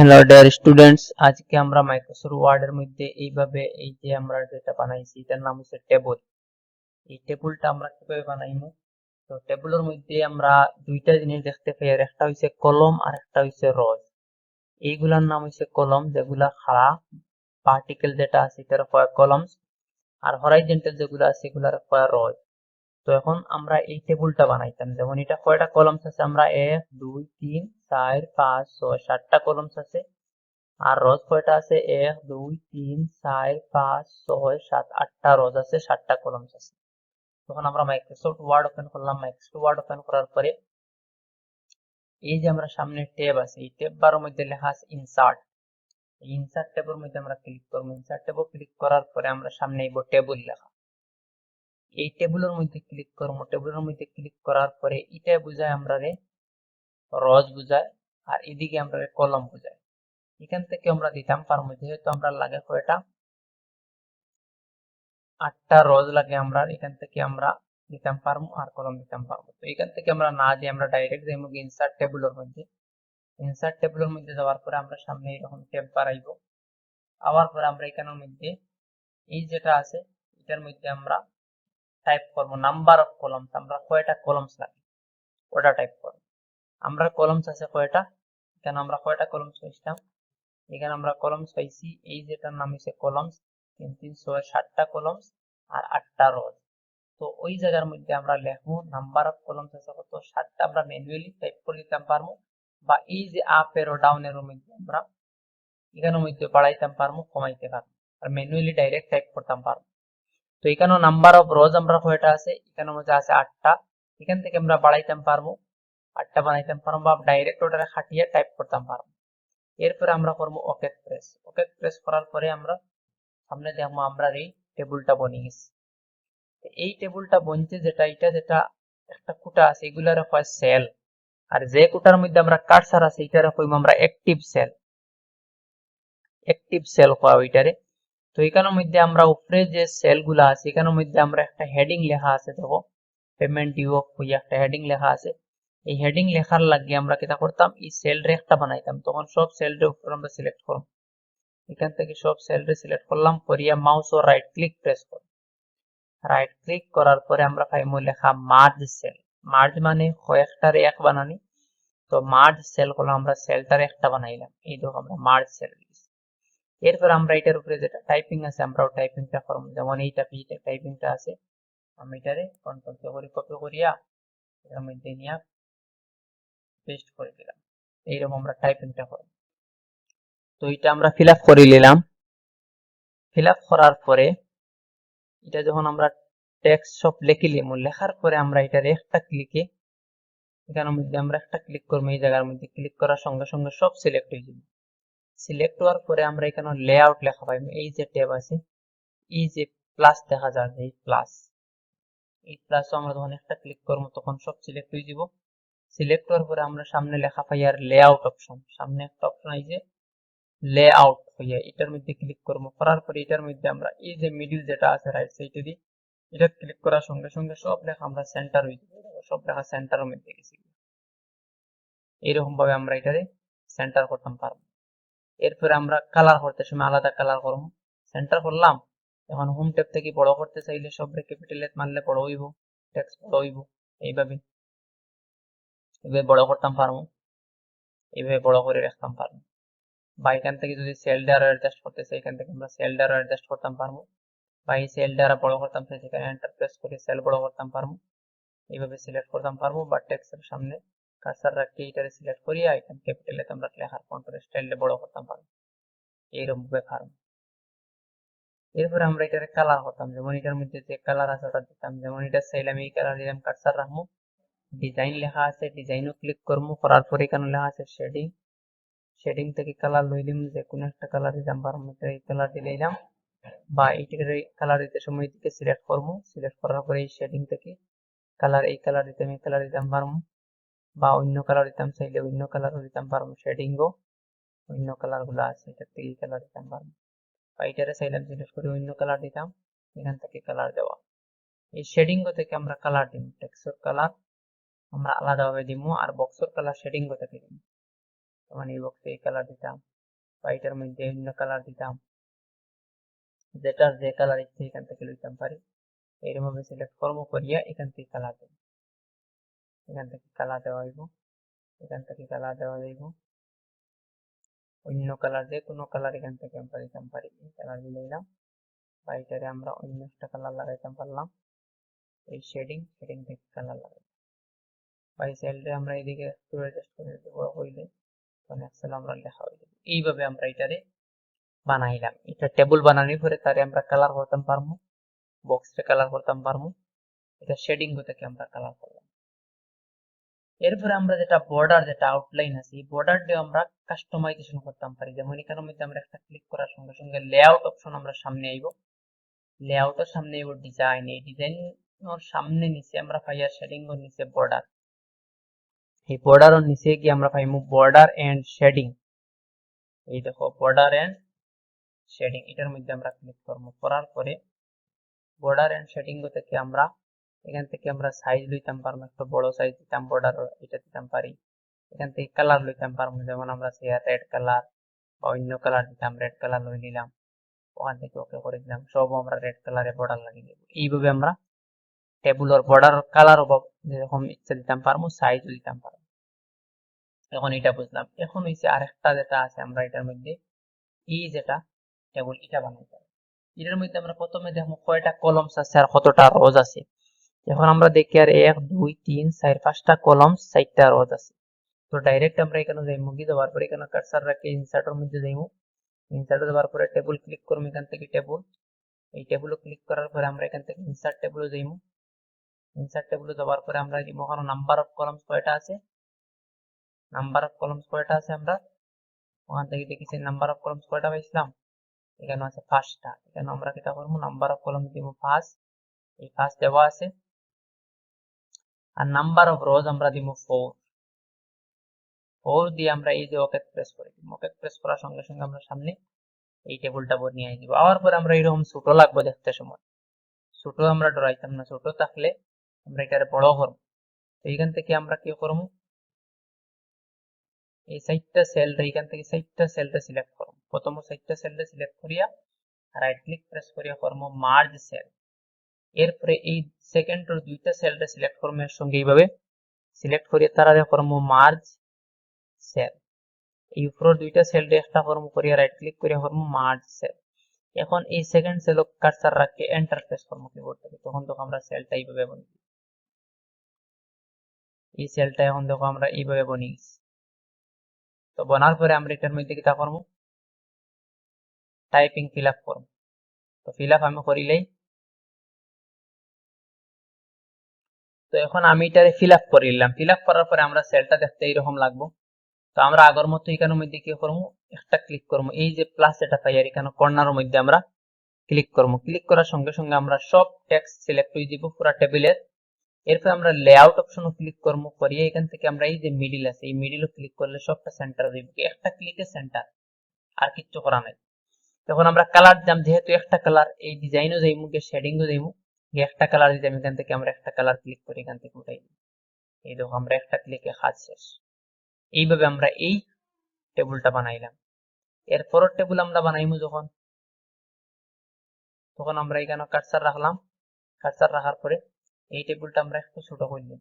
Hello dear students আজকে আমরা Microsoft ওয়ার্ডের মধ্যে এইভাবে এই যে আমরা যেটা বানাইছি, এটার নাম হচ্ছে টেবল এই টেবলটা আমরা কীভাবে বানাইমু? তো টেবলের মধ্যে আমরা দুইটা জিনিস দেখতে পাই, আর একটা হইছে কলম, আর একটা হইছে রজ এইগুলার নাম হইছে কলম, যেগুলা খাড়া পার্টিকেল যেটা আছে, এটার কয় কলমস, আর হরাইজেন্টাল যেগুলো আছে, এগুলার কয় রজ তো এখন আমরা এই টেবিলটা বানাইতাম। যেমন এটা কয়টা কলমস আছে? আমরা এক, দুই, তিন, চার, পাঁচ, ছয়, সাতটা কলমস আছে। আর রজ কয়টা আছে? এক, দুই, তিন, চার, পাঁচ, ছয়, সাত, আটটা রজ আছে, সাতটা কলমস আছে। তখন আমরা মাইক্রোসফট ওয়ার্ড ওপেন করলাম। মাইক্রোসফট ওয়ার্ড ওপেন করার পরে এই যে আমরা সামনে ট্যাব আছে, এই ট্যাব বারের মধ্যে লেখা আছে ইনসার্ট এই ইনসার্ট ট্যাবের মধ্যে আমরা ক্লিক করব। ইনসার্ট ট্যাবও ক্লিক করার পরে আমরা সামনে এইব টেবিল লেখা। এই টেবিলের মধ্যে ক্লিক করব। টেবিলের মধ্যে ক্লিক করার পরে এটা বুঝায় আমরা রে রজ বুঝায় আর এদিকে আমরা কলম বুঝায়। এখান থেকে আমরা দিতাম পারব যেহেতু আমরা লাগে কয়টা? আটটা রজ লাগে আমরা এখান থেকে আমরা দিতাম পারব আর কলম দিতাম পারব। তো এখান থেকে আমরা না দিয়ে আমরা ডাইরেক্ট যাইব ইনসার্ট টেবিলের মধ্যে। ইনসার্ট টেবিলের মধ্যে যাওয়ার পরে আমরা সামনে এরকম ট্যাব বাড়াইব আবার পরে আমরা এখানের মধ্যে এই যেটা আছে, এটার মধ্যে আমরা টাইপ করব নাম্বার অফ কলমস আমরা কয়টা কলমস লাগে ওটা টাইপ করব। আমরা কলমস আছে কয়টা? এখানে আমরা কয়টা কলমস পাইছিলাম? এখানে আমরা কলমস পাইছি, এই যেটার নাম হচ্ছে কলমস তিন তিন, ছয়, সাতটা কলমস আর আটটা রোজ তো ওই জায়গার মধ্যে আমরা লিখব নাম্বার অফ কলমস আছে কত? সাতটা আমরা ম্যানুয়ালি টাইপ করে দিতাম পারব, বা এই যে আপ এর ডাউন এর মধ্যে আমরা এখানের মধ্যে বাড়াইতাম পারব, কমাইতে পারব। আর ম্যানুয়ালি ডাইরেক্ট টাইপ করতাম পারব। তো এখানেও নাম্বার অফ রোজ আমরা কয়টা আছে? এখানের মধ্যে আছে আটটা। এখান থেকে আমরা বাড়াইতাম পারব। আটটা বানাইতাম পারব বা ডাইরেক্ট ওটা খাটিয়ে টাইপ করতাম পারব। এরপরে আমরা করব ওকে প্রেস ওকে প্রেস করার পরে আমরা, সামনে দেখব আমরা এই টেবিলটা বনিয়ে গেছি। এই টেবিলটা বনছে যেটা, এটা যেটা একটা কুটা আছে, এগুলার হয় সেল আর যে কুটার মধ্যে আমরা কাটসার আছে, এটার কইম আমরা অ্যাক্টিভ সেল অ্যাক্টিভ সেল কয় ওইটারে? তো এখানের মধ্যে আমরা উপরে যে সেলগুলা আছে, এখানের মধ্যে আমরা একটা হেডিং লেখা আছে, দেখো। পেমেন্ট ডিউ হইয়া একটা হেডিং লেখা আছে। এই হেডিং লেখার লাগে আমরা কিতা করতাম? এই সেল একটা বানাইতাম। তখন সব সেল উপরে আমরা সিলেক্ট করব। এখান থেকে সব সেল সিলেক্ট করলাম, করিয়া মাউস ও রাইট ক্লিক প্রেস করব। রাইট ক্লিক করার পরে আমরা পাইমু লেখা মার্জ সেল মার্জ মানে কয়েকটার এক বানানি। তো মার্জ সেল করলাম আমরা সেলটার একটা বানাইলাম। এই দেখো আমরা মার্জ সেল এরপর আমরা এটার উপরে যেটা টাইপিং আছে আমরাও টাইপিংটা করব। যেমন এইটা পিটা টাইপিংটা আছে, আমি এটারে কন্ট্রোল করে কপি করিয়া এর মধ্যে নিয়ে পেস্ট করে দিলাম। এইরকম আমরা টাইপিংটা করব। তো এটা আমরা ফিল আপ করে নিলাম। ফিল আপ করার পরে এটা যখন আমরা টেক্সট সব লিখে লিমু লেখার পরে আমরা এটার একটা ক্লিকে এখানের মধ্যে আমরা একটা ক্লিক করব, এই জায়গার মধ্যে ক্লিক করার সঙ্গে সঙ্গে সব সিলেক্ট হয়ে যাবে। সিলেক্ট হওয়ার পরে আমরা এখানে লেআউট লেখা পাইব এই যে ট্যাব আছে, এই যে প্লাস দেখা যায় এই প্লাস এই প্লাস আমরা যখন একটা ক্লিক করব, তখন সব সিলেক্ট হয়ে যাব। সিলেক্ট হওয়ার পরে আমরা সামনে লেখা পাই আর লেআউট অপশন সামনে একটা অপশন আছে লেআউট হইয়া এটার মধ্যে ক্লিক করব। করার পরে এটার মধ্যে আমরা এই যে মিডিল যেটা আছে রাইট সাইডে দিই, এটা ক্লিক করার সঙ্গে সঙ্গে সব লেখা আমরা সেন্টার হয়ে যাবে। সব লেখা সেন্টারের মধ্যে গেছি। এইরকম ভাবে আমরা এটারে সেন্টার করতাম পারব। এরপরে আমরা কালার করতে সময় আলাদা কালার করব। সেন্টার করলাম। এখন হোম ট্যাব থেকে বড় করতে চাইলে সব ক্যাপিটাল মারলে বড় হইব। টেক্সট বড় হইব। এইভাবে। এইভাবে বড় করতাম পারব এইভাবে বড় করে রাখতাম পারব বা এখান থেকে যদি সেল দ্বারা অ্যাডজাস্ট করতে চাই, এখান থেকে আমরা সেল দ্বারা অ্যাডজাস্ট করতাম পারব বা এই সেল দ্বারা বড় করতাম, সেখানে এন্টার প্রেস করে সেল বড় করতাম পারব এইভাবে সিলেক্ট করতাম পারব বা টেক্সটের সামনে। কার্সার রাখি এটারে সিলেক্ট করিয়া এখান ক্যাপিটালে আমরা লেখার কন্ট্রোল স্টাইলে বড় করতাম পারব এইরকম ভাবে পারব এরপরে আমরা এটারে কালার করতাম যেমন এটার মধ্যে যে কালার আছে ওটা দিতাম, যেমন এটা চাইলাম এই কালার দিলাম কার্সার রাখব ডিজাইন লেখা আছে ডিজাইনও ক্লিক করব করার পরে এখানে লেখা আছে শেডিং শেডিং থেকে কালার লই লইলাম যে কোনো একটা কালার দিলাম বারো মিটার এই কালার দিয়ে দিলাম। বা এইটার কালার দিতে সময় দিকে সিলেক্ট করব সিলেক্ট করার পরে এই শেডিং থেকে কালার এই কালার দিতে আমি কালার দিতাম পারব বা অন্য কালার দিতাম চাইলে অন্য কালারও দিতাম পারব। শেডিংও অন্য কালারগুলো আছে এটার থেকে কালার দিতাম পারব। বা চাইলাম সিলেক্ট করে অন্য কালার দিতাম, এখান থেকে কালার দেওয়া। এই শেডিং থেকে আমরা কালার দিব টেক্সচার কালার আমরা আলাদাভাবে দিব আর বক্সর কালার শেডিং থেকে দিব মানে এই বক্সে এই কালার দিতাম, বা এটার মধ্যে অন্য কালার দিতাম। যেটার যে কালার ইচ্ছে এখান থেকে লইতাম পারি এরকম ভাবে সিলেক্ট করব করিয়া এখান থেকে কালার দেব এখান থেকে কালার দেওয়া হইব। এখান থেকে কালার দেওয়া যাইব অন্য কালার যে কোনো কালার এখান থেকে আমরা দিতাম পারি। এই কালার দিলাম বা এটারে আমরা অন্য একটা কালার লাগাইতাম পারলাম। এই শেডিং শেডিং থেকে কালার লাগাই বা এই সেলটা আমরা এদিকে একটু অ্যাডজাস্ট করে দেব হইলে। তখন এক্সেল আমরা লেখা হয়ে যাবে এইভাবে আমরা এটারে বানাইলাম। এটা টেবিল বানানোর পরে তারে আমরা কালার করতাম পারব বক্সটা কালার করতাম পারব এটা শেডিং থেকে আমরা কালার করলাম। এরপরে আমরা যেটা বর্ডার যেটা আউটলাইন আছে, এই দিয়ে আমরা কাস্টমাইজেশন করতাম পারি। যেমন এখানের মধ্যে আমরা একটা ক্লিক করার সঙ্গে সঙ্গে লেআউট অপশন আমরা সামনে আইব। লেআউটের সামনে আইব ডিজাইন এই ডিজাইনের সামনে নিচে আমরা পাইয়া শেডিং এর নিচে বর্ডার এই বর্ডার বর্ডারের নিচে গিয়ে আমরা পাইমু বর্ডার এন্ড শেডিং এই দেখো বর্ডার এন্ড শেডিং এটার মধ্যে আমরা ক্লিক করব। করার পরে বর্ডার এন্ড শেডিং থেকে আমরা এখান থেকে আমরা সাইজ লইতাম পারব একটা বড় সাইজ দিতাম বর্ডার এটা দিতাম পারি। এখান থেকে কালার লইতাম পারব, যেমন আমরা চেয়ার রেড কালার বা অন্য কালার দিতাম রেড কালার লই নিলাম। ওখান থেকে ওকে করে দিলাম, সব আমরা রেড কালারে বর্ডার লাগিয়ে দেবো। এইভাবে আমরা টেবুলের বর্ডার কালার যেরকম ইচ্ছা দিতাম পারব সাইজ দিতাম পারব। এখন এটা বুঝলাম। এখন হয়েছে আরেকটা যেটা আছে, আমরা এটার মধ্যে এই যেটা টেবুল এটা বানাইতে এটার মধ্যে আমরা প্রথমে দেখব কয়টা কলমস আছে আর কতটা রোজ আছে। এখন আমরা দেখি আর এক, দুই, তিন, চার, পাঁচটা কলম চারটা রোজ আছে। তো ডাইরেক্ট আমরা এখানে যাই মুগি দেওয়ার পরে এখানে কার্সার রাখি ইনসার্টের মধ্যে যাইমু। ইনসার্টে দেওয়ার পরে টেবিল ক্লিক করব এখান থেকে টেবিল এই টেবিল ক্লিক করার পরে আমরা এখান থেকে ইনসার্ট টেবিলে যাইমু। ইনসার্ট টেবিলে যাওয়ার পরে আমরা ওখানে নাম্বার অফ কলমস কয়টা আছে? নাম্বার অফ কলমস কয়টা আছে আমরা? ওখান থেকে দেখেছি নাম্বার অফ কলমস কয়টা পাইছিলাম? এখানে আছে পাঁচটা। এখানে আমরা কিটা করব নাম্বার অফ কলম দিব ফার্স্ট এই ফার্স্ট দেওয়া আছে। আর নাম্বার অফ রোজ আমরা দিব ফোর ফোর দিয়ে আমরা এই যে ওকে প্রেস করে দিব ওকে প্রেস করার সঙ্গে সঙ্গে আমরা সামনে এই টেবিলটা নিয়ে দিব আবার পরে আমরা এরকম ছোট লাগবে দেখতে সময়। ছোট আমরা ডরাইতাম না। ছোট থাকলে আমরা এটারে বড় করব। এইখান থেকে আমরা কি করব? এই সাইডটা সেলটা এখান থেকে সাইডটা সেলটা সিলেক্ট করব। প্রথম সাইডটা সেলটা সিলেক্ট করিয়া রাইট ক্লিক প্রেস করিয়া করব মার্জ সেল এরপরে এই সেকেন্ডের দুইটা সেলটা সিলেক্ট করব এর সঙ্গে এইভাবে। সিলেক্ট করিয়া তারা করব মার্জ সেল এই উপরের দুইটা সেলটা একটা করব করিয়া রাইট ক্লিক করিয়া করব মার্জ সেল এখন এই সেকেন্ড সেল কার্সার রাখে এন্টার প্রেস করব কিবোর্ড থেকে। তখন তো আমরা সেলটা এইভাবে বনি। এই সেলটা এখন দেখো আমরা এইভাবে বনি। তো বনার পরে আমরা এটার মধ্যে কিতা করব টাইপিং ফিল আপ করব তো ফিল আপ আমি করিলেই তো এখন আমি এটারে ফিল আপ করে নিলাম। ফিল আপ করার পরে আমরা সেলটা দেখতে এইরকম লাগবো। তো আমরা আগের মতো এখানের মধ্যে কি করব? একটা ক্লিক করব। এই যে প্লাস এটা পাই আর এখানে কর্নারের মধ্যে আমরা ক্লিক করব। ক্লিক করার সঙ্গে সঙ্গে আমরা সব টেক্সট সিলেক্ট হয়ে দিব পুরো টেবিলের এরপর আমরা লেআউট অপশনও ক্লিক করব। করিয়ে এখান থেকে আমরা এই যে মিডিল আছে, এই মিডিলও ক্লিক করলে সবটা সেন্টার দিব একটা ক্লিকে সেন্টার আর কিচ্ছু করা নাই। তখন আমরা কালার দাম যেহেতু একটা কালার এই ডিজাইনও যাইমু শেডিংও যাইমু একটা কালার দিতাম এখান থেকে আমরা একটা কালার ক্লিক করি, এখান থেকে উঠাই এই দেখো, আমরা একটা ক্লিকে কাজ শেষ। এইভাবে আমরা এই টেবিলটা বানাইলাম। এর পরের টেবিল আমরা বানাইমু যখন। তখন আমরা এখানে কাটসার রাখলাম। কাটসার রাখার পরে এই টেবিলটা আমরা একটু ছোট করে দিই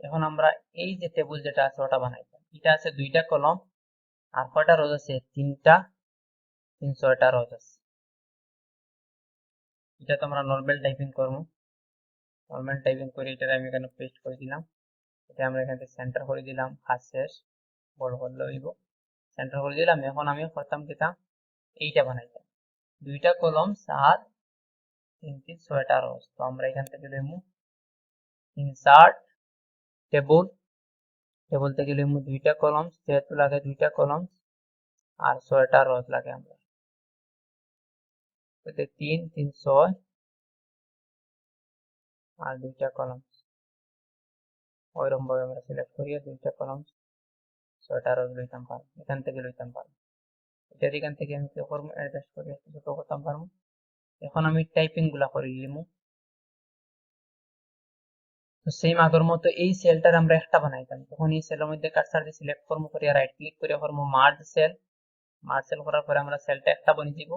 এখন আমরা এই যে টেবিল যেটা আছে, ওটা বানাইতাম এটা আছে, দুইটা কলম, আর কয়টা রোজ আছে? তিনটা তিন ছয়টা রোজ আছে। এটা তো আমরা নর্মাল টাইপিং করব। নর্মাল টাইপিং করে এটা আমি এখানে পেস্ট করে দিলাম। এটা আমরা এখান থেকে সেন্টার করে দিলাম ফার্স্ট শেষ, বড় করলে হইব। সেন্টার করে দিলাম, এখন আমি করতাম কিতা? এইটা বানাইতাম। দুইটা কলম সাত তিন তিন, ছয়টা রোজ। তো আমরা এখান থেকে দেবো ইনসার্ট টেবল থেকে লিখব দুইটা কলম, যেহেতু লাগে দুইটা কলম, আর ছয়টা রোজ লাগে আমরা। তিন তিন, ছয়, আর দুইটা কলম। ওইরকম ভাবে আমরা সিলেক্ট করিয়ে দুইটা কলম, ছয়টা রোজ লইতাম পারব, এখান থেকে লইতাম পারব। এটার এখান থেকে আমি কি করব? অ্যাডজাস্ট করে ছোট করতাম পারব। এখন আমি টাইপিংগুলা করে নিলাম তো সেম আগের মতো এই সেলটার আমরা একটা বানাইতাম। তখন এই সেলের মধ্যে কার্সার দিয়ে সিলেক্ট করব করে রাইট ক্লিক করে করব মার্জ সেল মার্জ সেল করার পরে আমরা সেলটা একটা বানিয়ে দিব।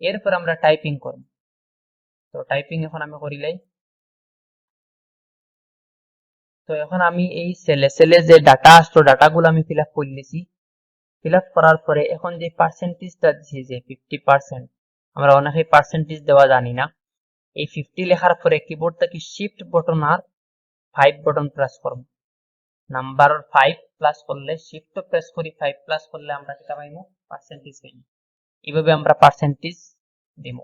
এরপর আমরা টাইপিং করব। তো টাইপিং এখন আমি করিলাই তো এখন আমি এই সেলে সেলে যে ডাটা আসতো ডাটাগুলো আমি ফিল আপ করে নিয়েছি ফিল আপ করার পরে এখন যে পার্সেন্টেজটা দিছি যে ফিফটি পার্সেন্ট আমরা অনেকে পার্সেন্টেজ দেওয়া জানি না। এই ফিফটি লেখার পরে কিবোর্ড থেকে শিফট বটন আর ফাইভ বটন প্রেস করব। নাম্বার ফাইভ প্লাস করলে শিফট প্রেস করি ফাইভ প্লাস করলে আমরা কিতা পাইমু পার্সেন্টেজ পাইমু। এইভাবে আমরা পার্সেন্টেজ দিব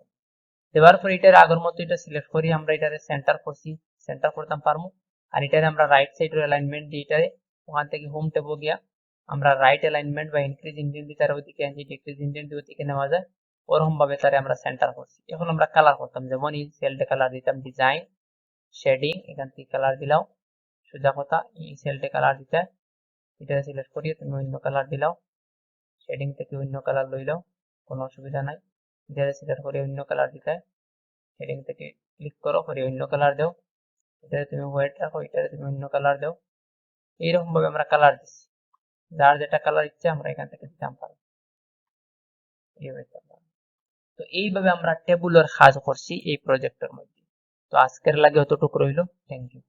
দেওয়ার পর এটার আগের মতো এটা সিলেক্ট করি, আমরা এটারে সেন্টার করছি সেন্টার করতাম পারমু। আর এটারে আমরা রাইট সাইডের অ্যালাইনমেন্ট দিয়ে এটারে ওখান থেকে হোম ট্যাব গিয়া আমরা রাইট অ্যালাইনমেন্ট বা ইনক্রিজ ইন্ডিয়ান দিয়ে তার ওদিকে আনছি ডিক্রিজ ইন্ডিয়ান দিয়ে ওদিকে নেওয়া যায়। ওরকম ভাবে তারে আমরা সেন্টার করছি। এখন আমরা কালার করতাম, যেমন এই সেলটা কালার দিতাম ডিজাইন শেডিং এখান থেকে কালার দিলাও সোজা কথা, এই সেলটে কালার দিতে। এটা সিলেক্ট করিয়ে তুমি অন্য কালার দিলাও শেডিং থেকে অন্য কালার লইলাও কোনো অসুবিধা নাই। এটা সিলেক্ট করে অন্য কালার দিতে। শেডিং থেকে ক্লিক করো, করে অন্য কালার দাও। এটা তুমি হোয়াইট রাখো এটা তুমি অন্য কালার দাও। এইরকম ভাবে আমরা কালার দিচ্ছি। যার যেটা কালার ইচ্ছে আমরা এখান থেকে দিতাম করলাম। তো এইভাবে আমরা টেবুলার কাজ করছি এই প্রজেক্টের মধ্যে। তো আজকের লাগে অতটুকু রইল। Thank you